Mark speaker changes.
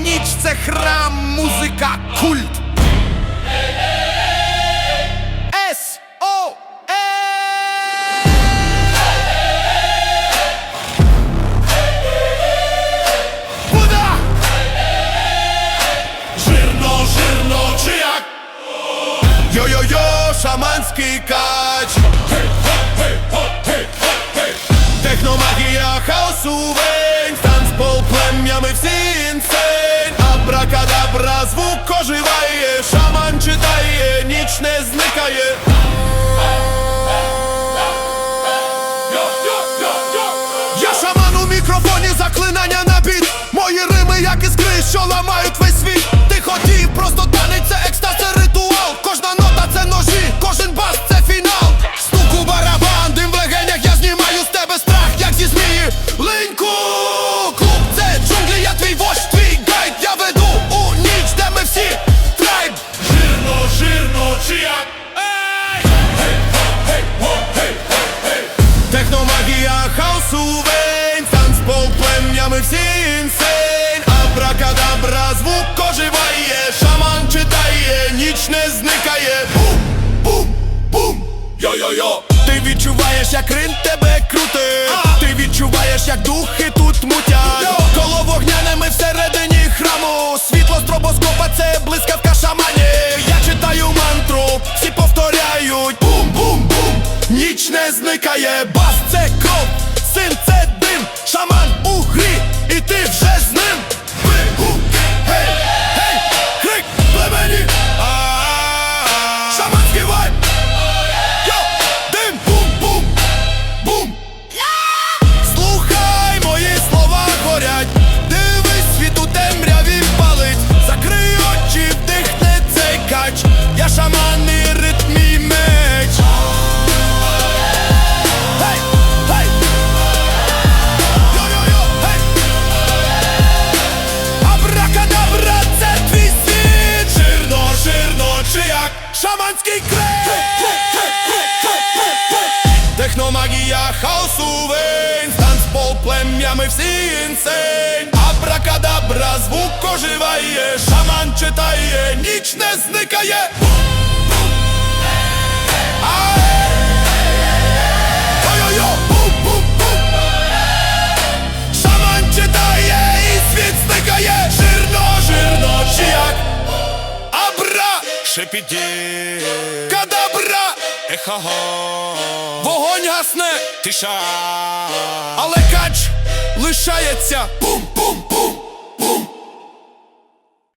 Speaker 1: ніч це храм, музика, культ. С О. Буда!
Speaker 2: Жирно, жирно, чи як?
Speaker 1: Йо-йо-йо, шаманський кач. Зникає. Я шаман у мікрофоні, заклинання на біт Мої рими, як іскри, що ламають
Speaker 2: Йо-йо-йо!
Speaker 1: Ти відчуваєш, як рин тебе крути Ти відчуваєш, як духи тут мутять. Коло вогняними всередині храму. Світло стробоскопа це блискавка шаманів Я читаю мантру, всі повторяють. Бум-бум-бум, ніч не зникає. Бас це кров, син це дим. Шаман Шаманський крик Техномагія хаосу вейн Танцпол плем'ями всі інсейн Абракадабра, звук оживає Шаман читає, ніч не зникає. Ай! Абра,
Speaker 2: Шепіді,
Speaker 1: кадабра!
Speaker 2: Ехаго,
Speaker 1: Вогонь гасне,
Speaker 2: тиша.
Speaker 1: але кач лишається. Бум-бум-бум